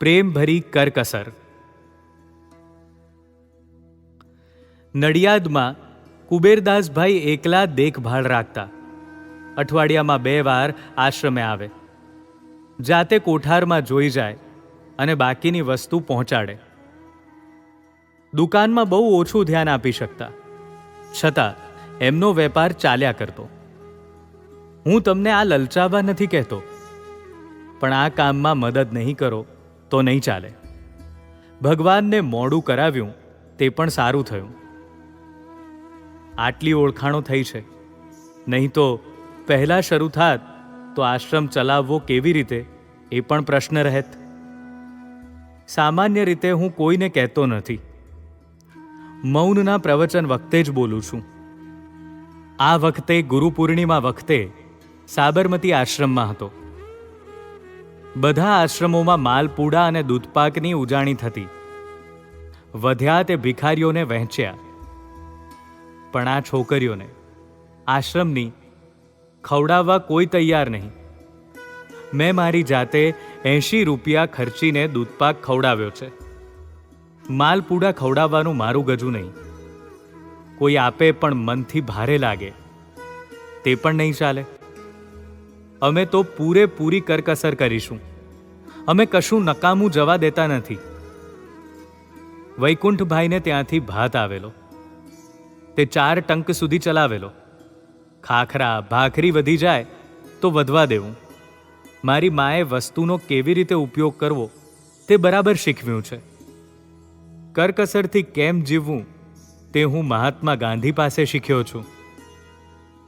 પ્રેમ ભરી કરકસર. નડિયાદમાં કુબેરદાસભાઈ એકલા દેખભાળ રાખતા. અઠવાડિયામાં બે વાર આશ્રમે આવે. જાતે કોઠારમાં જોઈ જાય અને બાકીની વસ્તુ પહોંચાડે. દુકાનમાં બહુ ઓછું ધ્યાન આપી શકતા. છતાં એમનો વેપાર ચાલ્યા કરતો. હું તમને આ લલચાવવા નથી કહેતો. પણ આ કામમાં મદદ નહીં કરો. તો નહીં ચાલે. ભગવાનને મોડું કરાવ્યું તે પણ સારું થયું. આટલી ઓળખાણો થઈ છે. નહીં તો પહેલાં શરૂ થાત તો આશ્રમ ચલાવવો કેવી રીતે એ પણ પ્રશ્ન રહેત. સામાન્ય રીતે હું કોઈને કહેતો નથી. મૌનના પ્રવચન વખતે જ બોલું છું. આ વખતે ગુરુ પૂર્ણિમા વખતે સાબરમતી આશ્રમમાં હતો. બધા આશ્રમોમાં માલપુડા અને દૂધપાકની ઉજાણી થતી. વધ્યા તે ભિખારીઓને વહેંચ્યા. પણ આ છોકરીઓને આશ્રમની ખવડાવવા કોઈ તૈયાર નહીં. મેં મારી જાતે એંશી રૂપિયા ખર્ચીને દૂધપાક ખવડાવ્યો છે. માલપુડા ખવડાવવાનું મારું ગજું નહીં. કોઈ આપે પણ મનથી ભારે લાગે. તે પણ નહીં ચાલે. અમે તો પૂરેપૂરી કરકસર કરીશું. અમે કશું નકામું જવા દેતા નથી. વૈકુંઠભાઈને ત્યાંથી ભાત આવેલો. તે ચાર ટંક સુધી ચલાવેલો. ખાખરા, ભાખરી વધી જાય તો વધવા દેવું. મારી માએ વસ્તુનો કેવી રીતે ઉપયોગ કરવો તે બરાબર શીખવ્યું છે. કરકસરથી કેમ જીવવું તે હું મહાત્મા ગાંધી પાસે શીખ્યો છું.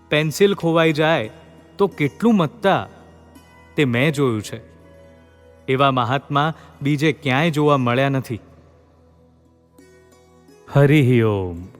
પેન્સિલ ખોવાઈ જાય તો કેટલું મત્તા તે મેં જોયું છે. એવા મહાત્મા બીજે ક્યાંય જોવા મળ્યા નથી. હરિ ઓમ.